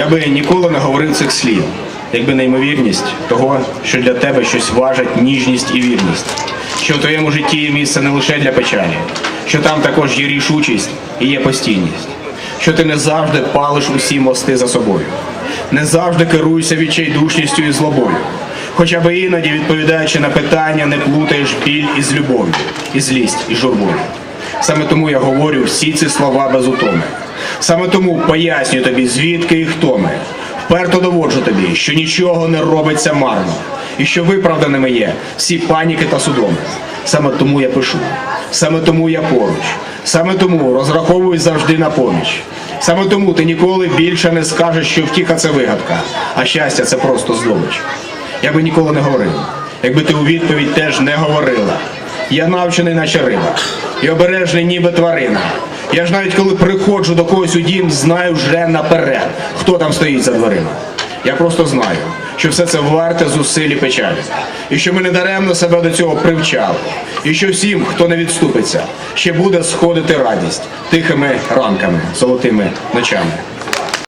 Я би ніколи не говорив цих слів, якби неймовірність того, що для тебе щось важить ніжність і вірність, що в твоєму житті є місце не лише для печалі, що там також є рішучість і є постійність, що ти не завжди палиш усі мости за собою, не завжди керуєшся відчайдушністю і злобою. Хоча би іноді, відповідаючи на питання, не плутаєш біль із любов'ю, і злість із журбою. Саме тому я говорю всі ці слова без утоми. Саме тому пояснюю тобі, звідки і хто ми. Вперто доводжу тобі, що нічого не робиться марно, і що виправданими є всі паніки та судоми. Саме тому я пишу, саме тому я поруч, саме тому розраховую завжди на поміч. Саме тому ти ніколи більше не скажеш, що втіха це вигадка, а щастя це просто здобич. Я би ніколи не говорив, якби ти у відповідь теж не говорила. Я навчений наче риба, і обережний ніби тварина. Я ж навіть коли приходжу до когось у дім, знаю вже наперед, хто там стоїть за дверима. Я просто знаю, що все це варте зусиль і печалі, і що ми не даремно себе до цього привчали, і що всім, хто не відступиться, ще буде сходити радість тихими ранками, золотими ночами.